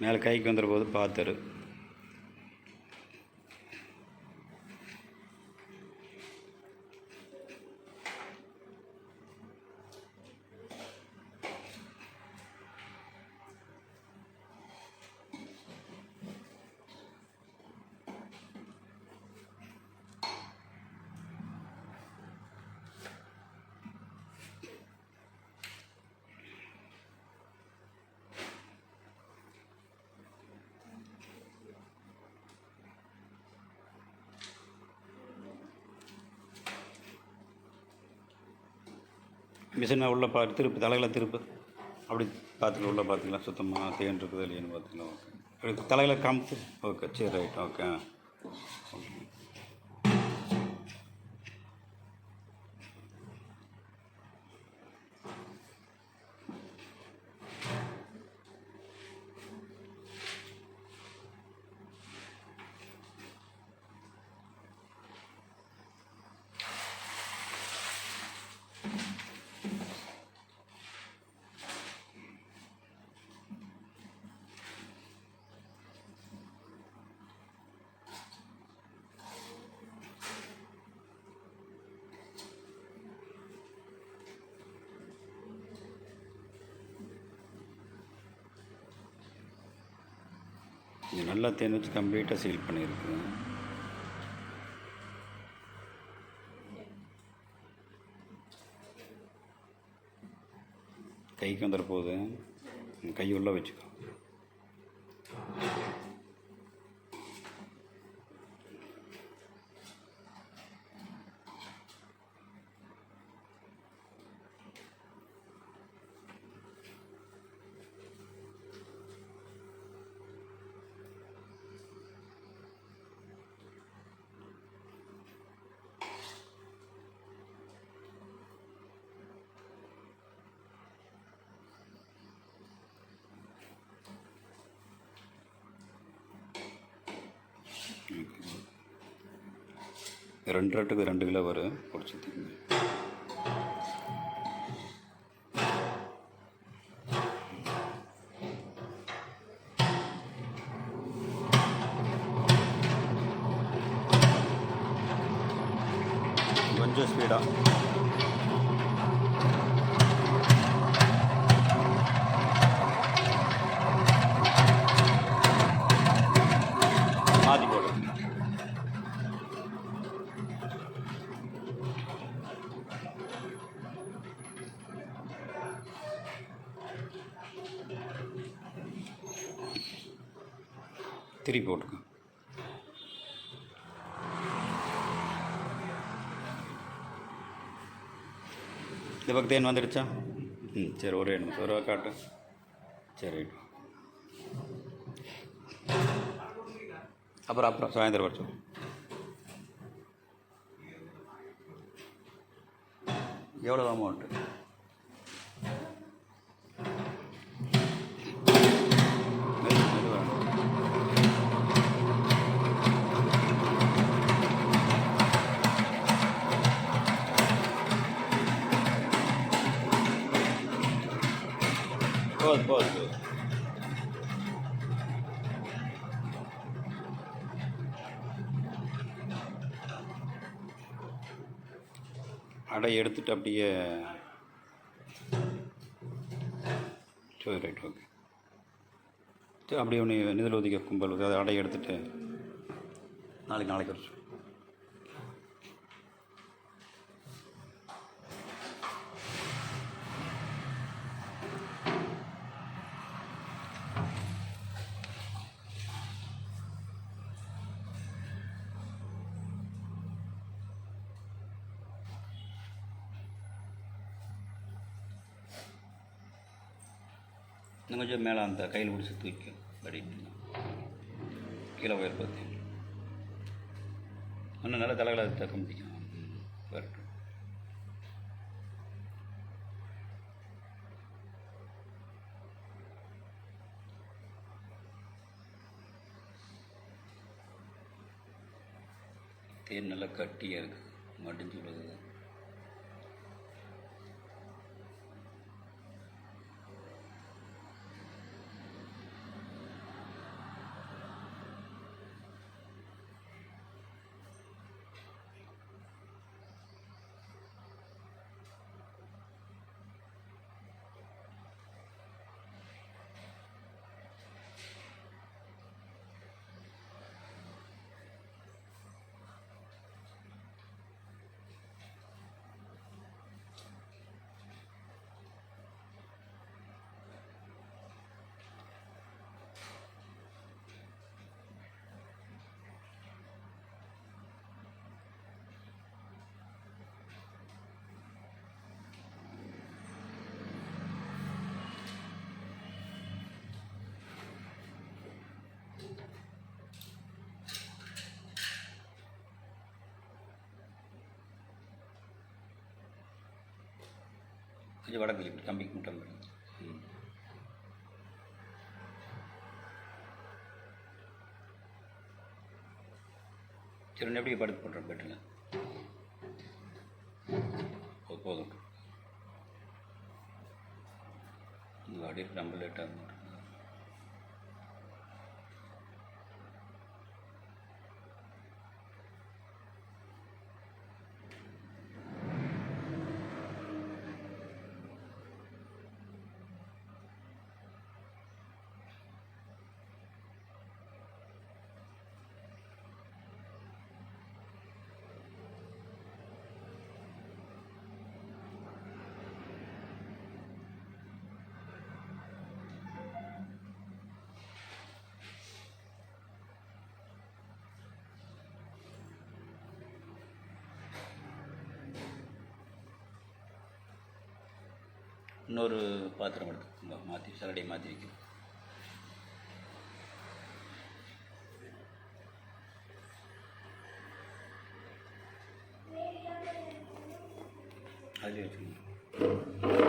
மேலே கைக்கு வந்துடுற போது பார்த்துரு. மிஷினை உள்ளே பார்த்து திருப்பு தலையில் திருப்பு. அப்படி பார்த்துக்கலாம் உள்ளே பார்த்துக்கலாம் சுத்தமாக தேன் இருக்குது இல்லையான்னு பார்த்துக்கலாம் ஓகே. தலையில் காமிச்சு ஓகே சரி ரைட் ஓகே. இது நல்லா தேன் வச்சு கம்ப்ளீட்டாக சீல் பண்ணியிருக்குங்க கைக்கு வந்துட போகுது. கை வச்சுக்கோ. ரெண்டு ரெட்டுக்கு ரெண்டு கிலோ வரும் பிடிச்சி தீங்க கொஞ்சம் ஸ்பீடாக மாற்றி திருப்பி போட்டுக்கோ இந்த பக்கத்து தேன் வந்துடுச்சா? ம் சரி ஒரே நிமிஷம் ஒரு காட்டு. சரி. அப்புறம் அப்புறம் சாயந்தரம் வரைக்கும் எவ்வளோ அமௌண்ட்டு போது போது. போதும் அடை எடுத்துட்டு அப்படியே சரி ரைட் ஓகே சரி அப்படியே ஒன்று நிதில் ஒதுக்க கும்பல் அதை அடை எடுத்துட்டு நாளைக்கு நாளைக்கு வர இன்னும் கொஞ்சம் மேலே அந்த கையில் பிடிச்சி தூக்கி அப்படின்னு கீழே உயர் பார்த்து இன்னும் நல்லா தலைகளை தக்க முடியும். வரட்டும். தேன் நல்லா கட்டியாக இருக்குது மடிஞ்சு விழுகுது. கொஞ்சம் வடக்கு இப்படி கம்பிக்கு முட்டை மாதிரி ம். சரி நான் எப்படி படுத்து போட்டுறேன் பெட்டில் அது போதும். இந்த அடி ரொம்ப லேட்டாக இன்னொரு பாத்திரம் எடுத்து மாற்றி சலடை மாற்றி வைக்கிறோம் அதிலே வச்சுக்கணும்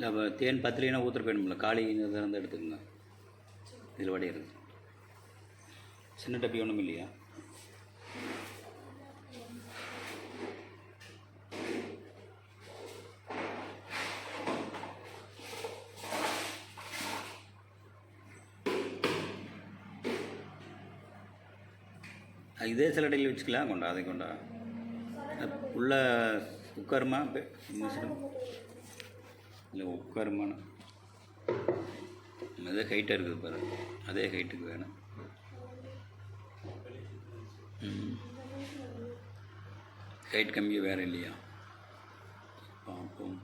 இல்லை இப்போ தேன் பத்துலேனா ஊற்றுற போயிடும்ல காலி இருந்து எடுத்துக்கோங்க. இதில் வடையிறது சின்ன டப்பி ஒன்றும் இல்லையா? இதே இதே சிலடையில் வச்சுக்கலாம் கொண்டா அதை கொண்டா. உள்ள உட்காருமா மிஷின் இல்லை உட்காருமான அதே ஹைட்டாக இருக்குது பாரு. அதே ஹைட்டுக்கு வேணும். ஹைட் கம்மியாக வேறு இல்லையா? பார்ப்போம்.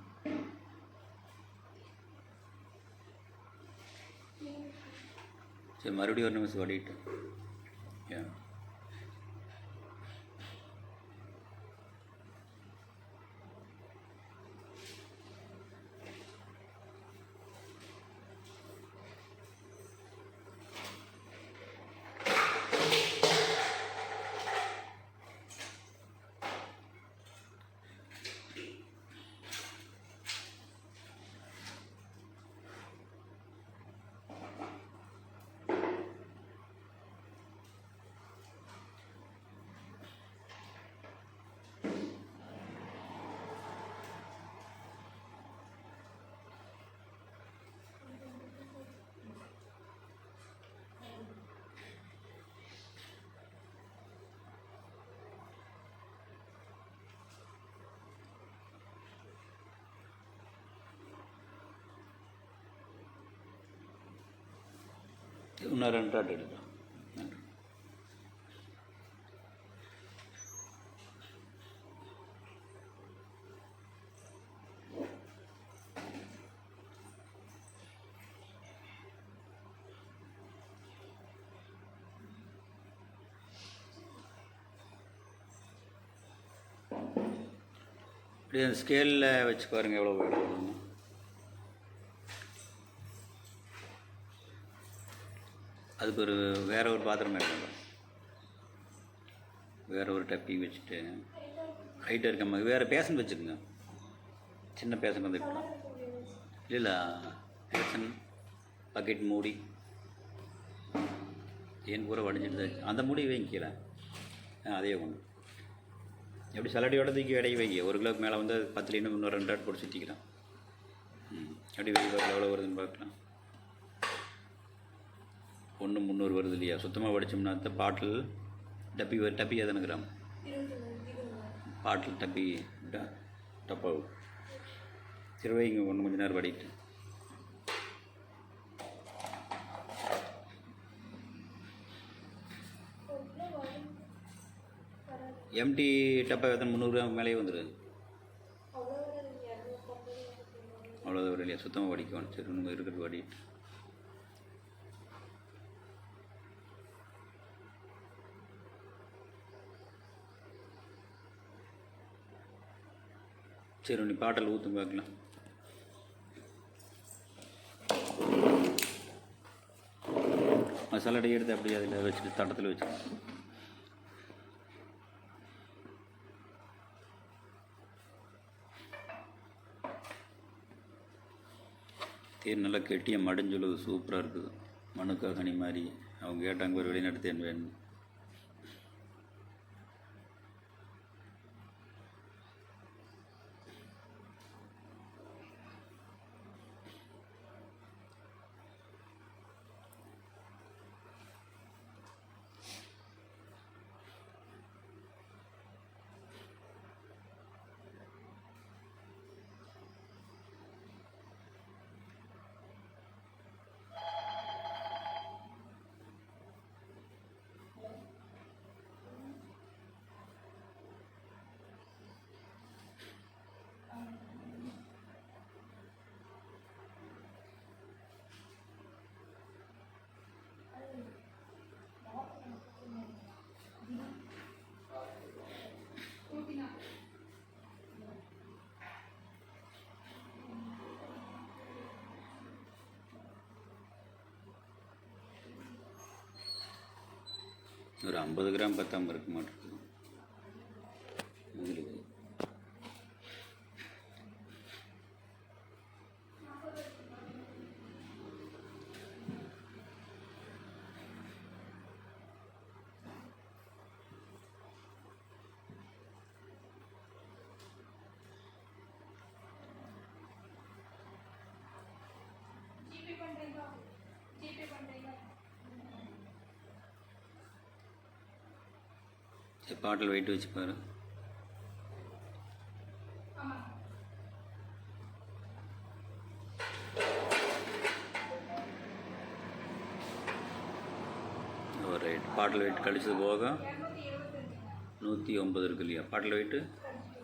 சரி மறுபடியும் ஒரு நிமிஷம் ஓடிட்டு. ஏன் இன்னும் ரெண்டு டாட் எடுக்கலாம் நன்றி இப்படி அந்த ஸ்கேலில் வச்சு பாருங்கள் எவ்வளோ வேணும் அதுக்கு ஒரு வேற ஒரு பாத்திரம் எடுக்கணும். வேற ஒரு டப்பி வச்சுட்டு. ஹைட்டாக இருக்க மாதிரி வேறு பேசன் வச்சுக்கோங்க. சின்ன பேசன் வந்து இருக்கலாம் இல்லை இல்லை பேசன் பக்கெட் மூடி. ஏன் கூட வடிஞ்சிட்டு தான் அந்த மூடி வைக்கிறேன் ஆ அதே ஒன்று எப்படி சலடியோட தூக்கி எடை வைங்க. ஒரு கிலோக்கு மேலே வந்து பத்துலேருந்து இன்னும் ரெண்டு ஆட் போட்டு சுற்றிக்கலாம் எப்படி வெயில் எவ்வளோ வருதுன்னு பார்க்கலாம். ஒன்று முந்நூறு வருது இல்லையா? சுத்தமாக வடித்தோம்னா தான் பாட்டில் டப்பி டப்பி எத்தனை கிராம்? பாட்டில் டப்பி டப்பாவு திருவை இங்கே ஒன்று கொஞ்ச நேரம் வடிட்டு எம்டி டப்பா எத்தனை? முந்நூறு கிராம் மேலேயே வந்துடுது அவ்வளோதான் இல்லையா? சுத்தமாக வடிக்கணும் சரி ஒன்று இருக்கிறது வடிட்டு சரி நீ பாட்டில் ஊற்றும் பார்க்கலாம். மசாலா எடுத்து அப்படியே அதில் வச்சுட்டு தட்டத்தில் வச்சு தேன் நல்லா கெட்டியாக மடிஞ்சுழுது சூப்பராக இருக்குது. மனுக்காக கனி மாதிரி. அவங்க கேட்டாங்க ஒரு வெளிநாட்டு தேன் வேணும் ஒரு ஐம்பது கிராம் பத்தாமல் இருக்க மாட்டேங்குது உங்களுக்கு சரி பாட்டில் வெயிட் வச்சு பாரு ஒரு ரைட். பாட்டில் வெயிட் கழிச்சது போக நூற்றி ஒம்பது இருக்கு இல்லையா? பாட்டில் வெயிட்டு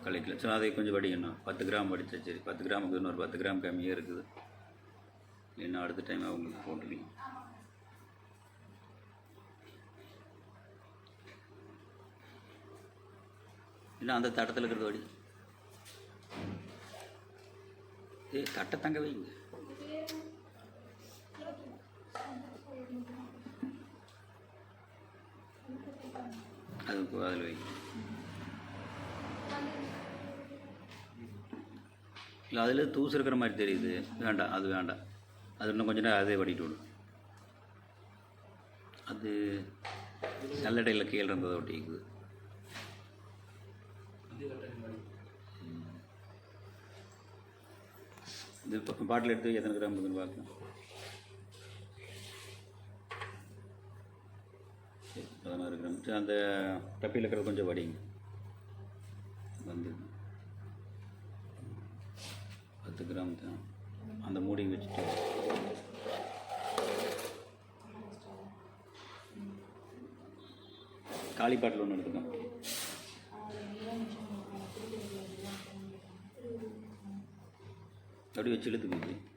கழிக்கல. சரி அதை கொஞ்சம் படிக்கணும் பத்து கிராம் படித்தா சரி. பத்து கிராமுக்கு இன்னொரு பத்து கிராம் கம்மியாக இருக்குது. இல்லைன்னா அடுத்த டைம் அவங்களுக்கு போட்டுக்கலாம். இன்னும் அந்த தட்டத்தில் இருக்கிறது வடி ஏ தட்டை தங்க வைங்க. அது அதில் வைங்க. இல்லை அதில் தூசு இருக்கிற மாதிரி தெரியுது. வேண்டாம் அது வேண்டாம். அது இன்னும் கொஞ்ச நேரம் அதே வடிட்டு விடும் அது நல்லடையில் கீழே இருந்ததை ஒட்டிக்குது. இது பாட்டில் எடுத்து எத்தனை கிராம் இருக்குன்னு பார்க்கலாம் சரி, பதினாறு கிராம். அந்த டப்பியில் இருக்கிறது கொஞ்சம் வடிங்க. வந்து. பத்து கிராம் தான் அந்த மூடி வச்சுட்டு. காளி பாட்டில் ஒன்று எடுத்துக்கோங்க அப்படியே வச்சு இழுத்துக்கிச்சு ஊற்றிடுவோம்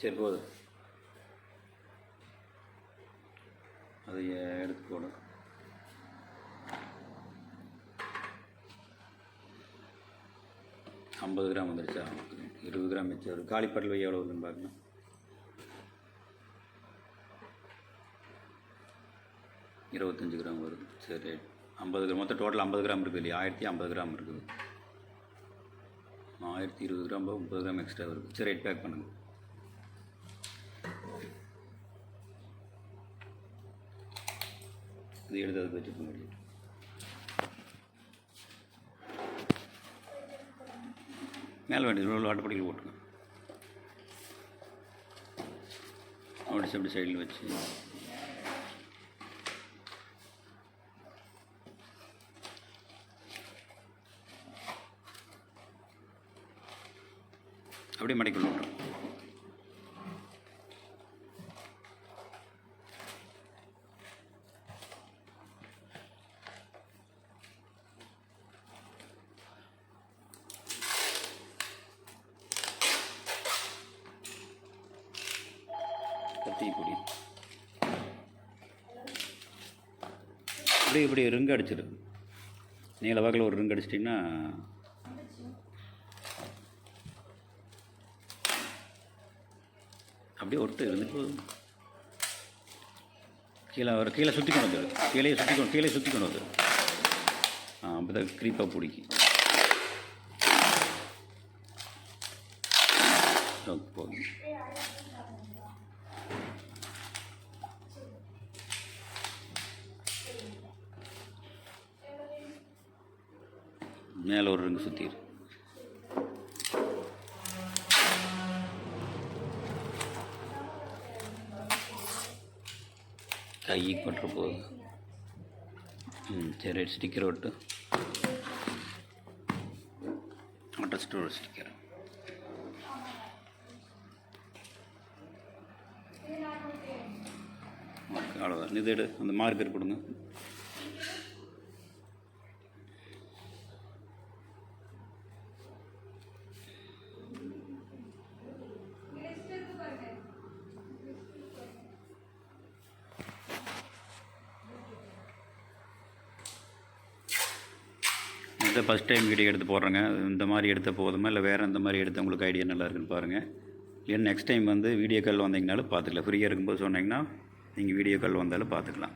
சரி போதும். அதை எடுத்து போடும் ஐம்பது கிராம் வந்துருச்சா? இருபது கிராம் வச்சு ஒரு காலிப்பட்டில் வை எவ்வளோ வருதுன்னு பார்க்கணும் இருபத்தஞ்சி கிராம் வருது சரி. ஐம்பது கிராம். மொத்தம் டோட்டல் ஐம்பது கிராம் இருக்குது இல்லையா? ஆயிரத்தி ஐம்பது கிராம் இருக்குது. ஆயிரத்தி இருபது கிராம் முப்பது கிராம் எக்ஸ்ட்ரா வருது சரி ரைட் பேக் பண்ணுங்கள் இது எடுத்து அதுக்கு வச்சுக்க முடியும் மேலே வேண்டியது இவ்வளோ வாட்டப்படியில் போட்டுங்க அப்படி அப்படி சைடில் வச்சு. அப்படியே மடக்கி விட்டுறோம் கத்தி இப்படி இப்படி ரிங்கு அடிச்சிடு நீல வகையில் ஒரு ரிங்கு அடிச்சிட்டிங்கன்னா அப்படியே ஒருத்தர் இருந்துட்டு போதும் கீழே வர கீழே சுற்றி கொண்டு வந்துடு கீழே சுற்றி கொண்டு கீழே சுற்றி கொண்டு வந்துடு ஆ அப்போ தான் க்ரீப்பாக பிடிக்கும் ஓகே, மேலே ஒரு ரிங்கு சுற்றிடு கைக்கு பட்டுற போகுது ம் சரி ஸ்டிக்கர் ஒட்டு. அட்ரஸ்ட் ஒரு ஸ்டிக்கர் ஓகே அவ்வளோதான் இது எடு. அந்த மார்க்கர் கொடுங்க இதை ஃபஸ்ட் டைம் வீடியோ எடுத்து போடுறேங்க. இந்த மாதிரி எடுத்த போதுமா? இல்லை வேறு இந்த மாதிரி எடுத்து உங்களுக்கு ஐடியா நல்லா இருக்குன்னு பாருங்கள் இல்லை நெக்ஸ்ட் டைம் வந்து வீடியோ கால் வந்தீங்கனாலும் பார்த்துக்கலாம். ஃப்ரீயாக இருக்கும்போது சொன்னீங்கன்னா நீங்கள் வீடியோ கால் வந்தாலும் பார்த்துக்கலாம்.